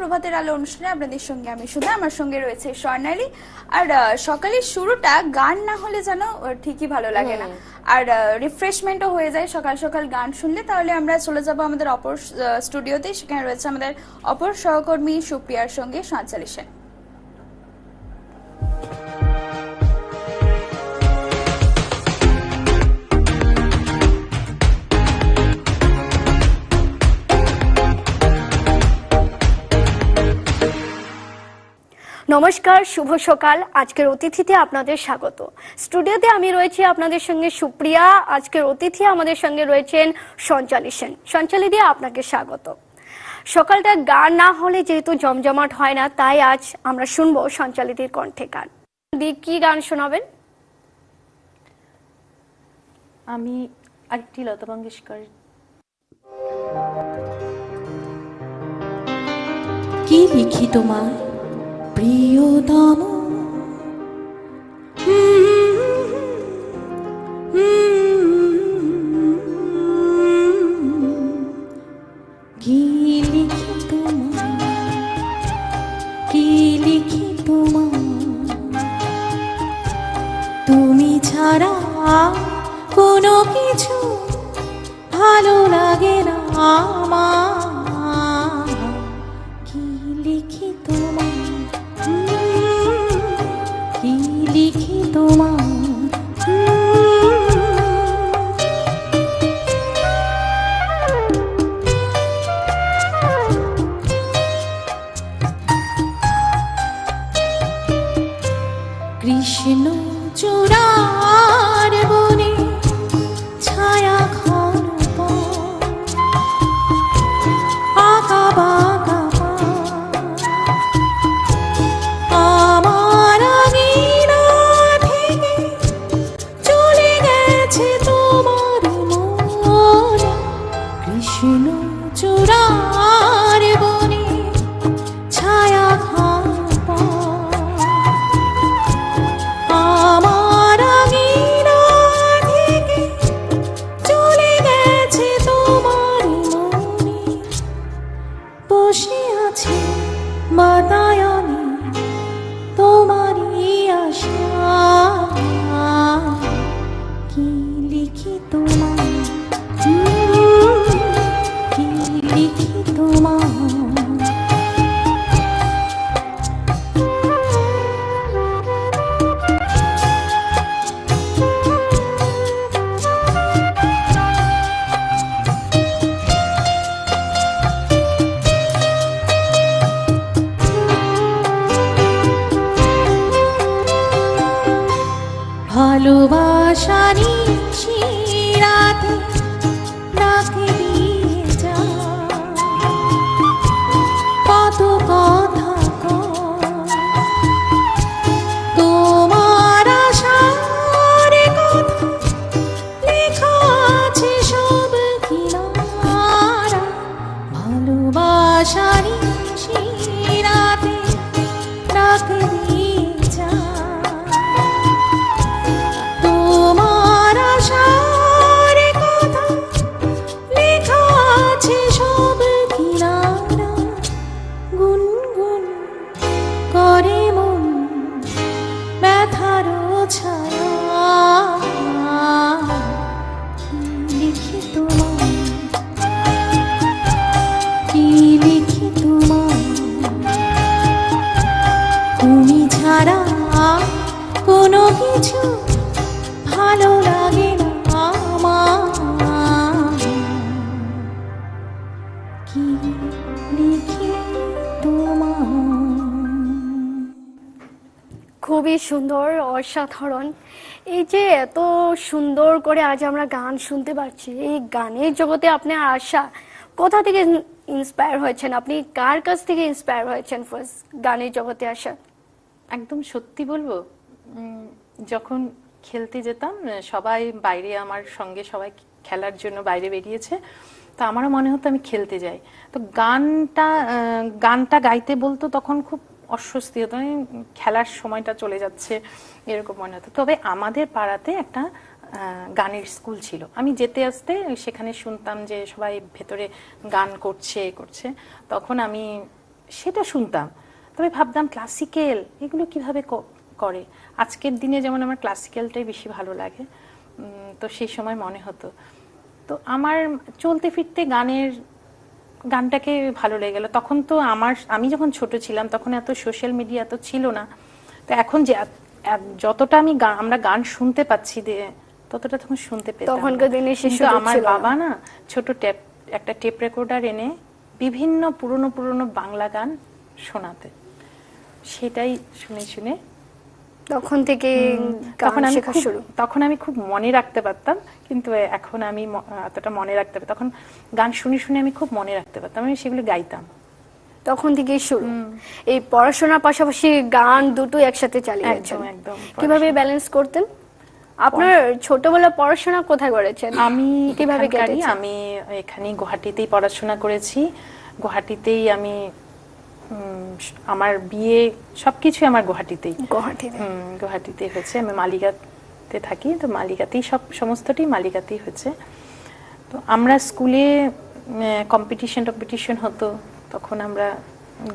প্রভাতের আলো অনুষ্ঠানে আপনাদের সঙ্গে আমি সুধা আমার সঙ্গে রয়েছে স্বর্ণালী। আর সকালের শুরুটা গান না হলে যেন ঠিকই ভালো লাগে না। আর রিফ্রেশমেন্টও হয়ে যায় সকাল সকাল গান শুনলে। তাহলে আমরা চলে যাব আমাদের অপর স্টুডিওতে সেখানে রয়েছে আমাদের অপর সহকর্মী সুপ্রিয়ার সঙ্গে সঞ্চালী সেন নমস্কার শুভ সকাল। আজকের অতিথিতে আপনাদের স্বাগত। স্টুডিওতে আমি রয়েছি আপনাদের সঙ্গে সুপ্রিয়া। আজকের অতিথি আমাদের সঙ্গে রয়েছেন সঞ্চালী সেন। সঞ্চালী দিয়ে আপনাকে স্বাগত। সকালটা গান না হলে যেহেতু জমজমাট হয় না তাই আজ আমরা শুনব সঞ্চালিতির কণ্ঠে গান। দি কি গান শোনাবেন? আমি আরেকটি লতা মঙ্গেশকর। কি লিখি তোমার প্রিয়তম ভালোবাসারি শিরাতে খুবই সুন্দর, অসাধারণ। এই যে এত সুন্দর করে আজ আমরা গান শুনতে পারছি, এই গানের জগতে আপনার আশা কোথা থেকে ইন্সপায়ার হয়েছেন? আপনি কার কাছ থেকে ইন্সপায়ার হয়েছেন ফার্স্ট গানের জগতে আসা? একদম সত্যি বলব যখন খেলতে যেতাম, সবাই বাইরে আমার সঙ্গে সবাই খেলার জন্য বাইরে বেরিয়েছে, তো আমারও মনে হতো আমি খেলতে যাই। তো গানটা গানটা গাইতে বলতো তখন খুব অস্বস্তি হতো খেলার সময়টা চলে যাচ্ছে এরকম মনে হতো তবে আমাদের পাড়াতে একটা গানের স্কুল ছিল। আমি যেতে আসতে সেখানে শুনতাম যে সবাই ভেতরে গান করছে করছে। তখন আমি সেটা শুনতাম। তবে ভাবতাম ক্লাসিক্যাল, এগুলো কীভাবে করে? আজকের দিনে যেমন আমার ক্লাসিক্যালটাই বেশি ভালো লাগে তো সেই সময় মনে হতো। তো আমার চলতে ফিরতে গানের গানটাকে ভালো লেগে গেল। তখন তো আমার আমি যখন ছোট ছিলাম তখন এত সোশ্যাল মিডিয়া তো ছিল না। তো এখন যে যতটা আমি আমরা গান শুনতে পাচ্ছি দিয়ে ততটা তখন শুনতে পেতাম তখনকার দিনে সুযোগ আমার বাবা না ছোট টেপ একটা টেপ রেকর্ডার এনে বিভিন্ন পুরনো পুরনো বাংলা গান শোনাতে। সেটাই শুনে শুনে তখন থেকে তখন আমি শুরু। তখন আমি খুব মনে রাখতে পারতাম কিন্তু এখন আমি এতটা মনে রাখতে পারি তখন গান শুনে শুনে আমি খুব মনে রাখতে পারতাম আমি সেগুলো গাইতাম। তখন থেকেই শুরু। এই পড়াশোনার পাশাপাশি গান দুটো একসাথে চালিয়ে একদম, একদম। কীভাবে ব্যালেন্স করতেন? আপনার ছোটবেলা পড়াশোনা কোথায় করেছেন? আমি কীভাবে আমি এখানে গুয়াহাটিতেই পড়াশোনা করেছি। গুয়াহাটিতেই আমি আমার বিয়ে সবকিছু আমার গুয়াহাটিতেই। গুয়াহাটিতে? হয়েছে। আমি মালিকাতে থাকি তো মালিকাতেই সব সমস্তটাই মালিকাতেই হয়েছে। তো আমরা স্কুলে কম্পিটিশন টম্পিটিশন হতো তখন আমরা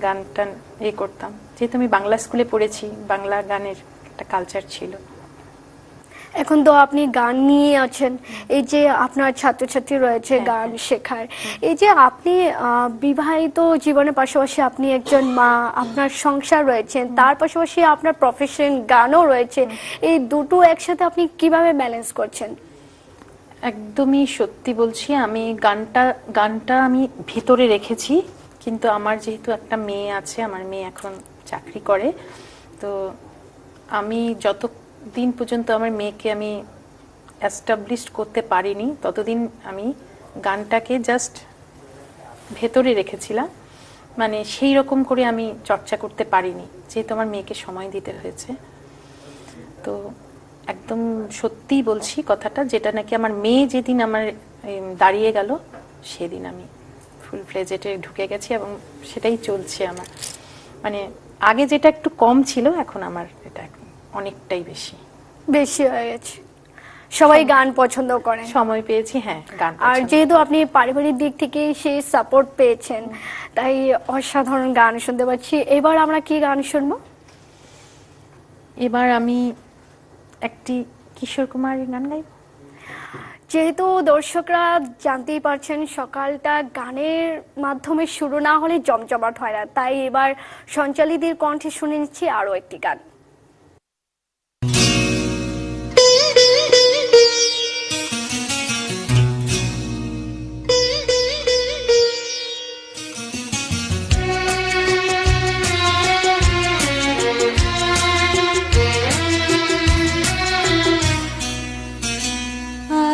গান টান এ করতাম। যেহেতু আমি বাংলা স্কুলে পড়েছি বাংলা গানের একটা কালচার ছিল। এখন তো আপনি গান নিয়ে আছেন। এই যে আপনার ছাত্রছাত্রী রয়েছে গান শেখার। এই যে আপনি বিবাহিত জীবনের পাশাপাশি আপনি একজন মা আপনার সংসার রয়েছেন তার পাশাপাশি আপনার প্রফেশন গানও রয়েছে। এই দুটো একসাথে আপনি কীভাবে ব্যালেন্স করছেন? একদমই সত্যি বলছি আমি গানটা গানটা আমি ভিতরে রেখেছি কিন্তু আমার যেহেতু একটা মেয়ে আছে আমার মেয়ে এখন চাকরি করে তো আমি যত দিন পর্যন্ত আমার মেয়েকে আমি অ্যাস্টাবলিশ করতে পারিনি। ততদিন আমি গানটাকে জাস্ট ভেতরে রেখেছিলাম। মানে সেই রকম করে আমি চর্চা করতে পারিনি, যেহেতু আমার মেয়েকে সময় দিতে হয়েছে। তো একদম সত্যিই বলছি কথাটা, যেটা নাকি আমার মেয়ে যেদিন আমার দাঁড়িয়ে গেল, সেদিন আমি ফুল ফ্লেজেটে ঢুকে গেছি এবং সেটাই চলছে আমার। মানে আগে যেটা একটু কম ছিল, এখন আমার এটা এখন অনেকটাই বেশি। বেশি হয়ে গেছে। সবাই গান পছন্দ করে। সময় পেয়েছি হ্যাঁ গান আর যেহেতু আপনি পারিবারিক দিক থেকে সেই সাপোর্ট পেয়েছেন তাই অসাধারণ গান শুনতে পাচ্ছি। এবার আমরা কি গান শুনব? এবার আমি একটি কিশোর কুমারের গান গাইব। যেহেতু দর্শকরা জানতেই পারছেন সকালটা গানের মাধ্যমে শুরু না হলে জমজমাট হয় না। তাই এবার সঞ্চালিদের কণ্ঠে শুনে নিচ্ছি আরও একটি গান।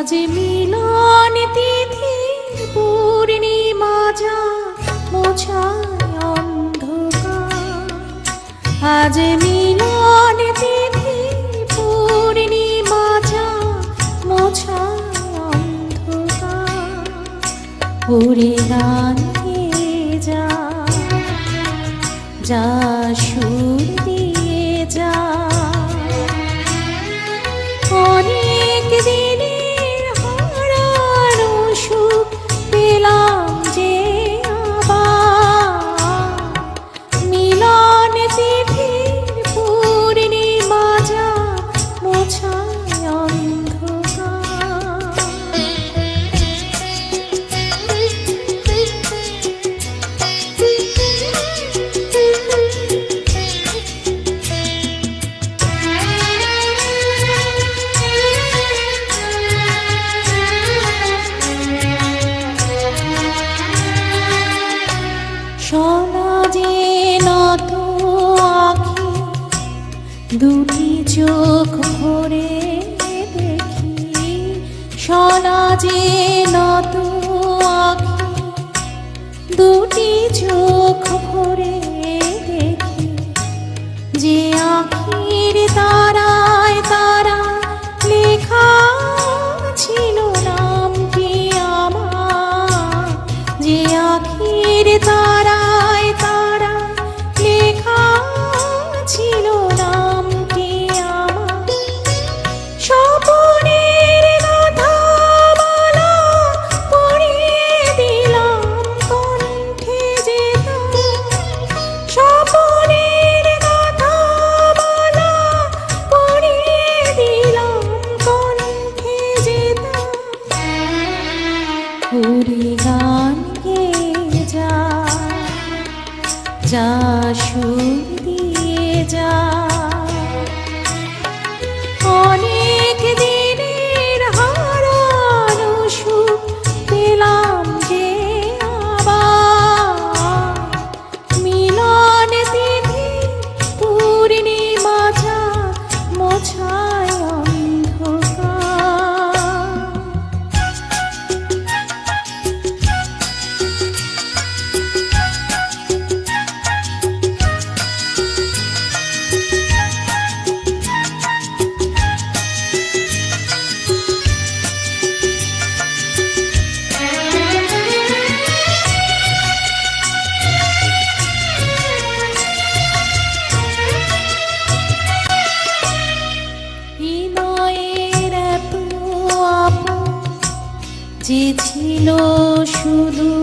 আজ মিলন তিথি পূর্ণিমা যা মোছায় অন্ধকার। আজ মিলন তিথি পূর্ণিমা যা মোছায় অন্ধকার। ওরে গান যা যা সমাজে নত আখি দুটি চোখ ভরে দেখি যে আখির তারায় যা সুর দিয়ে যা ছিল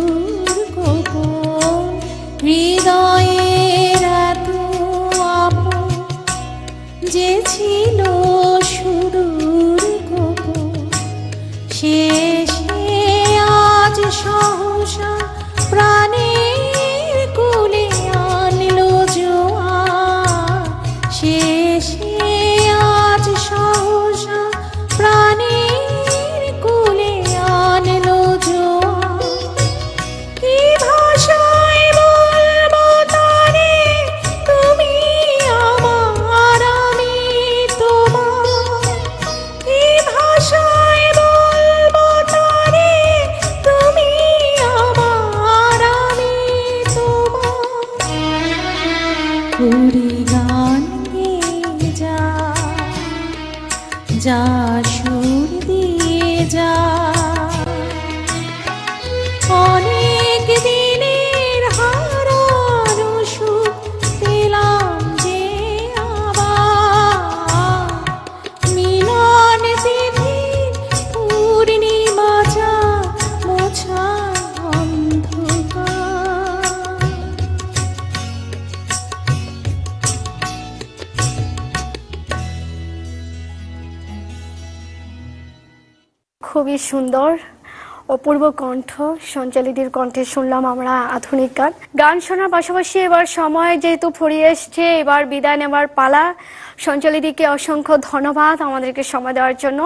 সুন্দর। অপূর্ব কণ্ঠ সঞ্চালিদির কণ্ঠে শুনলাম আমরা আধুনিক গান। গান শোনার পাশাপাশি এবার সময় যেহেতু ফুরিয়ে এসছে, এবার বিদায় নেবার পালা। সঞ্চালিদিকে অসংখ্য ধন্যবাদ আমাদেরকে সময় দেওয়ার জন্য।